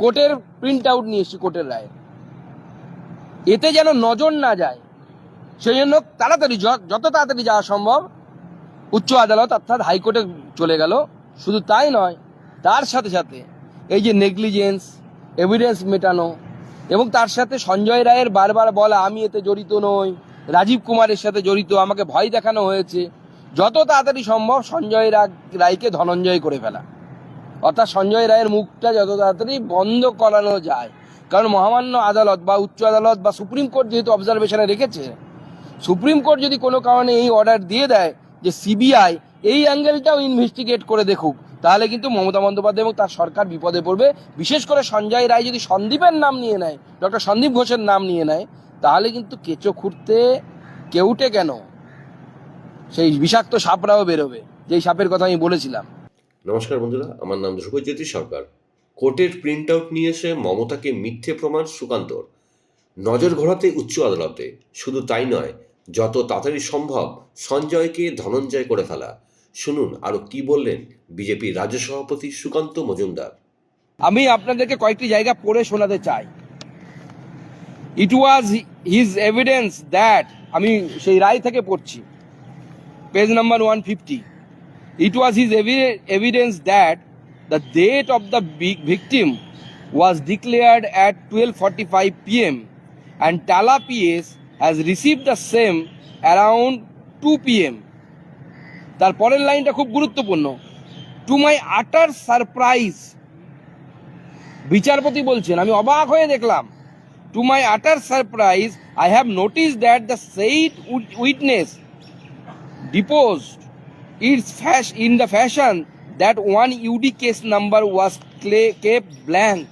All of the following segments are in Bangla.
কোর্টের প্রিন্ট আউট নিয়ে এসেছি কোর্টের রায়। এতে যেন নজর না যায়, সেই জন্য তাড়াতাড়ি যত তাড়াতাড়ি যাওয়া সম্ভব উচ্চ আদালত অর্থাৎ হাইকোর্টে চলে গেল। শুধু তাই নয়, তার সাথে সাথে এই যে নেগলিজেন্স এভিডেন্স মেটানো এবং তার সাথে সঞ্জয় রায়ের বারবার বলা, আমি এতে জড়িত নই, রাজীব কুমারের সাথে জড়িত, আমাকে ভয় দেখানো হয়েছে। যত তাড়াতাড়ি সম্ভব সঞ্জয় রায়কে ধনঞ্জয় করে ফেলা। অর্থাৎ সঞ্জয় রায়ের মুখটা যত তাড়াতাড়ি বন্ধ করানো যায়। কারণ মহামান্য আদালত বা উচ্চ আদালত বা সুপ্রিম কোর্ট যেহেতু অবজারভেশনে রেখেছে, সুপ্রিম কোর্ট যদি কোনো কারণে এই অর্ডার দিয়ে দেয় যে সিবিআই এই অ্যাঙ্গেলটাও ইনভেস্টিগেট করে দেখুক, তাহলে কিন্তু মমতা বন্দ্যোপাধ্যায় এবং তার সরকার বিপদে পড়বে। বিশেষ করে সঞ্জয় রায় যদি সন্দীপের নাম নিয়ে নেয় ডক্টর সন্দীপ ঘোষের নাম নিয়ে নেয়, তাহলে কিন্তু কেঁচো খুঁড়তে কেউটে কেন? সেই বিষাক্ত সাপরাও বেরোবে, যেই সাপের কথা আমি বলেছিলাম। নমস্কার বন্ধুরা, আমার নাম ধ্রুবজ্যোতি সরকার। কোর্টের প্রিন্ট আউট নিয়ে এসে মমতাকে মিথ্যে প্রমাণ সুকান্তর। নজর ঘোরাতে উচ্চ আদালতে, শুধু তাই নয়, যত তাড়াতাড়ি সম্ভব সঞ্জয়কে ধনঞ্জয় করে ফেলা। শুনুন আরও কি বললেন বিজেপির রাজ্য সভাপতি সুকান্ত মজুমদার। আমি আপনাদেরকে কয়েকটি জায়গা পড়ে শোনাতে চাই। It was his evidence that আমি সেই রায় থেকে পড়ছি। Page number one fifty it was his evidence that the date of the victim was declared at 12:45 p.m. and Tala PS has received the same around 2 p.m. তার পরের লাইনটা খুব গুরুত্বপূর্ণ টু মাই আটার সারপ্রাইজ বিচারপতি বলছেন, আমি অবাক হয়ে দেখলাম to my utter surprise I have notice that the said witness deposed its ফ্যাশ in the fashion that one UD case number was clay kept blank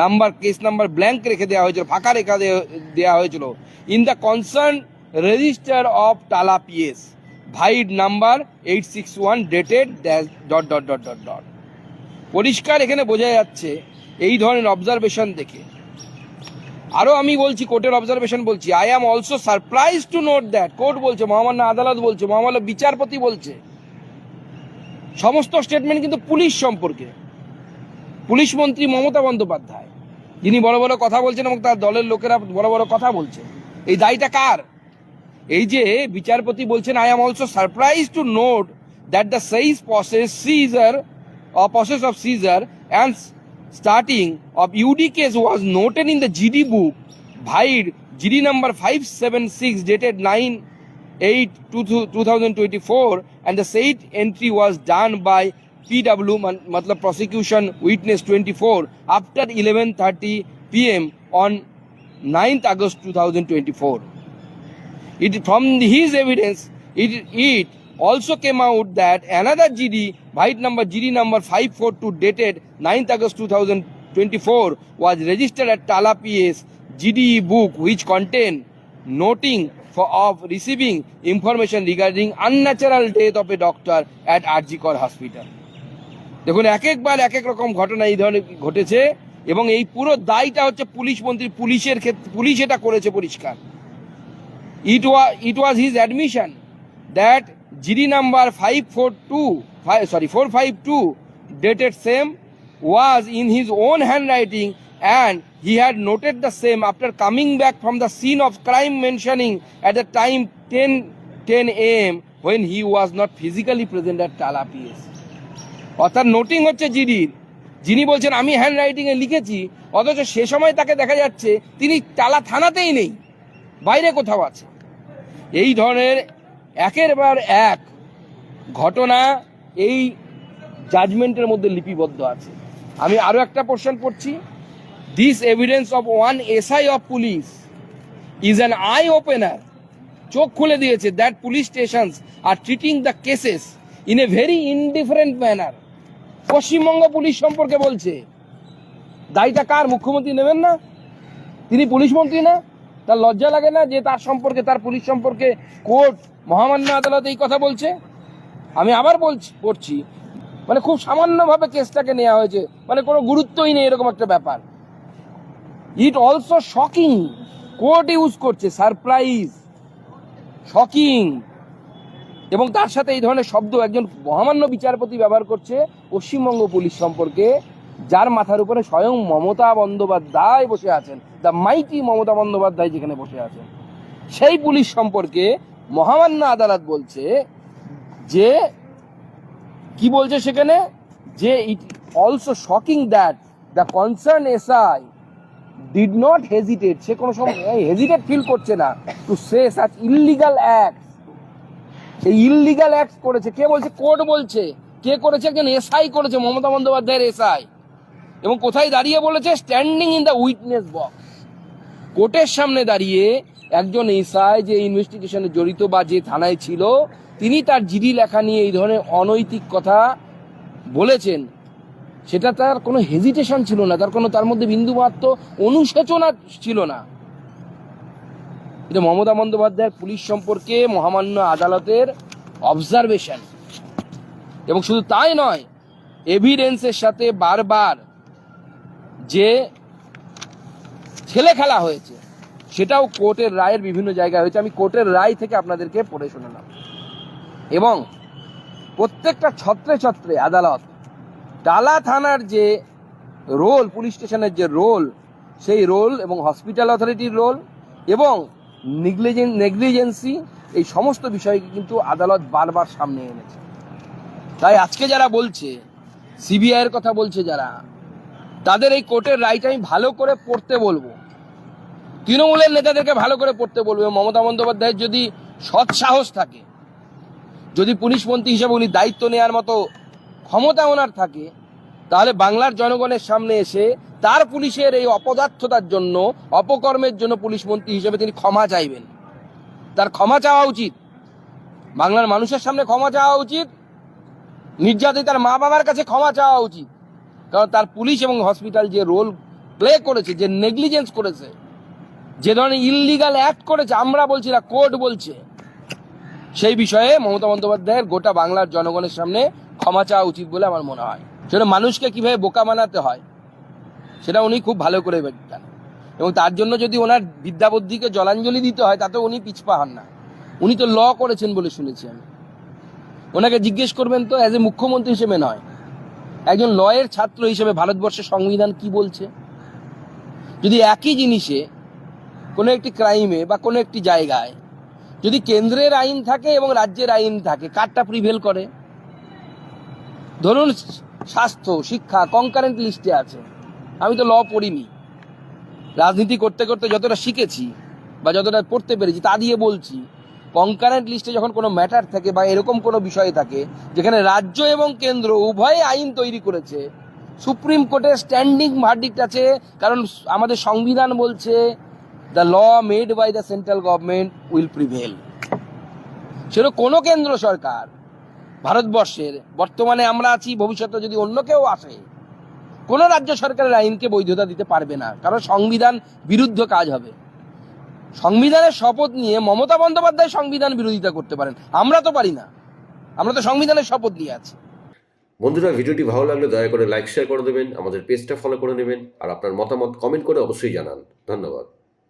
number case number blank রেখে দেওয়া হয়েছিল, ফাঁকা রেখা দেওয়া হয়েছিল। In the concern register of Tala PS vide number eight six one dated dot dot dot dot dot পরিষ্কার এখানে বোঝা যাচ্ছে, এই ধরনের অবজারভেশন দেখে। আরও আমি বলছি কোর্টের অবজারভেশন বলছি I am also surprise to note that court বলছে, মহামান্য আদালত বলছে, মহামান্য বিচারপতি বলছে। সমস্ত স্টেটমেন্ট কিন্তু পুলিশ সম্পর্কে। পুলিশ মন্ত্রী মমতা বন্দ্যোপাধ্যায়, যিনি বড় বড় কথা বলছেন এবং তার দলের লোকেরা বড় বড় কথা বলছে। এই দায়টা কার? এই যে বিচারপতি বলছেন I am also surprise to note that the said process seizure process of seizure and UD case was noted in the GD book vide GD number five seven six dated nine 8 to 2024 and the said entry was done by PW matlab prosecution witness 24 after 11:30 pm on 9th August 2024 it from his evidence it it also came out that another GD white number GD number 542 dated 9th August 2024 was registered at Tala PS GDE book which contain noting for of receiving information regarding unnatural death of a doctor at Arjikor Hospital. দেখুন এক একবার এক এক রকম ঘটনা এই ধরনের ঘটেছে এবং এই পুরো দায়টা হচ্ছে পুলিশ মন্ত্রী পুলিশের ক্ষেত্রে পুলিশ এটা করেছে পরিষ্কার it was GD number five four two sorry four five two dated same was in his own handwriting and he had noted the same after coming back from the scene of crime mentioning at the time ten ten AM when he was not physically present at Tala PS অর্থাৎ নোটিং হচ্ছে জিডির যিনি বলছেন, আমি হ্যান্ড রাইটিংয়ে লিখেছি, অথচ সে সময় তাকে দেখা যাচ্ছে, তিনি টালা থানাতেই নেই, বাইরে কোথাও আছে। এই ধরনের একের এক ঘটনা এই জাজমেন্টের মধ্যে লিপিবদ্ধ আছে। আমি আরও একটা পোর্শন পড়ছি। This evidence of one SI of police is an eye opener চোখ খুলে দিয়েছে that police stations are treating the cases in a very indifferent manner Paschimbanga police সম্পর্কে বলছে। দায়টা কার? মুখ্যমন্ত্রী নেবেন না? তিনি পুলিশ মন্ত্রী না? তার লজ্জা লাগে না যে তার সম্পর্কে, তার পুলিশ সম্পর্কে কোর্ট, মহামান্য আদালত এই কথা বলছে? আমি আবার বলছি, পড়ছি। মানে খুব সামান্যভাবে কেসটাকে নেওয়া হয়েছে। মানে কোনো গুরুত্বই নেই এরকম একটা ব্যাপার। It also shocking court use করছে সারপ্রাইজ শকিং এবং তার সাথে এই ধরনের শব্দ একজন মহামান্য বিচারপতি ব্যবহার করছে পশ্চিমবঙ্গ পুলিশ সম্পর্কে। যার মাথার উপরে স্বয়ং মমতা বন্দ্যোপাধ্যায় বসে আছেন দ্য মাইটি মমতা বন্দ্যোপাধ্যায় যেখানে বসে আছেন। সেই পুলিশ সম্পর্কে মহামান্য আদালত বলছে যে, কি বলছে সেখানে? যে it also shocking that the concern SI did not hesitate সে কোনো সময় হেজিটেট ফিল করছে না to say such illegal act এই ইললিগাল অ্যাক্ট করেছে। কে বলছে? কোর্ট বলছে। কে করেছে? একজন এসআই করেছে, মমতা বন্দ্যোপাধ্যায়ের এসআই এবং কোথায় দাঁড়িয়ে বলেছে? Standing in the witness box কোর্টের সামনে দাঁড়িয়ে একজন এসআই যে ইনভেস্টিগেশনে জড়িত বা যে থানায় ছিল, তিনি তার জিডি লেখা নিয়ে এই ধরনের অনৈতিক কথা বলেছেন। সেটা তার কোনো হেজিটেশন ছিল না, তার কোনো তার মধ্যে বিন্দুমাত্র অনুশোচনা ছিল না। এটা মমতা বন্দ্যোপাধ্যায়ের পুলিশ সম্পর্কে মহামান্য আদালতের অবজারভেশন এবং শুধু তাই নয় এভিডেন্সের সাথে বারবার যে ছেলে খেলা হয়েছে, সেটাও কোর্টের রায়ের বিভিন্ন জায়গায় হয়েছে। আমি কোর্টের রায় থেকে আপনাদেরকে পড়ে শোনালাম এবং প্রত্যেকটা ছত্রে ছত্রে আদালত টালা থানার যে রোল, পুলিশ স্টেশনের যে রোল, সেই রোল এবং হসপিটাল অথরিটির রোল এবং নেগলিজেন নেগলিজেন্সি, এই সমস্ত বিষয়কে কিন্তু আদালত বারবার সামনে এনেছে। তাই আজকে যারা বলছে, সিবিআইয়ের কথা বলছে যারা তাদের এই কোর্টের রাইট আমি ভালো করে পড়তে বলব। তৃণমূলের নেতাদেরকে ভালো করে পড়তে বলব মমতা বন্দ্যোপাধ্যায়ের যদি সৎ সাহস থাকে, যদি পুলিশ মন্ত্রী হিসেবে উনি দায়িত্ব নেওয়ার মতো ক্ষমতা ওনার থাকে, তাহলে বাংলার জনগণের সামনে এসে তার পুলিশের এই অপদার্থতার জন্য, অপকর্মের জন্য পুলিশ মন্ত্রী হিসেবে তিনি ক্ষমা চাইবেন। তার ক্ষমা চাওয়া উচিত। বাংলার মানুষের সামনে ক্ষমা চাওয়া উচিত। নির্যাতিতার মা বাবার কাছে ক্ষমা চাওয়া উচিত। কারণ তার পুলিশ এবং হসপিটাল যে রোল প্লে করেছে, যে নেগলিজেন্স করেছে, যে ধরনের ইললিগাল অ্যাক্ট করেছে, আমরা বলছি না কোর্ট বলছে, সেই বিষয়ে মমতা বন্দ্যোপাধ্যায়ের গোটা বাংলার জনগণের সামনে ক্ষমা চাওয়া উচিত বলে আমার মনে হয়। সেটা মানুষকে কীভাবে বোকা বানাতে হয়, সেটা উনি খুব ভালো করে জানেন। এবং তার জন্য যদি ওনার বিদ্যা বুদ্ধিকে জলাঞ্জলি দিতে হয় তাতে উনি পিছপা হন না। উনি তো ল করেছেন বলে শুনেছি আমি। ওনাকে জিজ্ঞেস করবেন তো অ্যাজ এ মুখ্যমন্ত্রী হিসেবে নয়। একজন লয়ের ছাত্র হিসেবে ভারতবর্ষের সংবিধান কি বলছে? যদি একই জিনিসে কোনো একটি ক্রাইমে বা কোনো একটি জায়গায় যদি কেন্দ্রের আইন থাকে এবং রাজ্যের আইন থাকে, কারটা প্রিভেল করে? ধরুন স্বাস্থ্য, শিক্ষা কনকারেন্ট লিস্টে আছে। আমি তো ল পড়িনি। রাজনীতি করতে করতে যতটা শিখেছি বা যতটা পড়তে পেরেছি তা দিয়ে বলছি। কনকারেন্ট লিস্টে যখন কোনো ম্যাটার থাকে বা এরকম কোনো বিষয় থাকে, যেখানে রাজ্য এবং কেন্দ্র উভয়ে আইন তৈরি করেছে, সুপ্রিম কোর্টের স্ট্যান্ডিং ভার্ডিক্ট আছে, কারণ আমাদের সংবিধান বলছে the law made by the central government will prevail সেটা কোনো কেন্দ্র সরকার, ভারতবর্ষের, বর্তমানে আমরা আছি, ভবিষ্যতে যদি অন্য কেউ আসে, কোনো রাজ্য সরকারের আইনকে বৈধতা দিতে পারবে না, কারণ সংবিধান বিরুদ্ধ কাজ হবে। সংবিধানের শপথ নিয়ে মমতা বন্দ্যোপাধ্যায় সংবিধান বিরোধিতা করতে পারেন। আমরা তো পারি না। আমরা তো সংবিধানের শপথ নিয়ে আছি। বন্ধুরা, ভিডিওটি ভালো লাগলে দয়া করে লাইক শেয়ার করে দেবেন, আমাদের পেজটা ফলো করে নেবেন, আর আপনার মতামত কমেন্ট করে অবশ্যই জানান। ধন্যবাদ।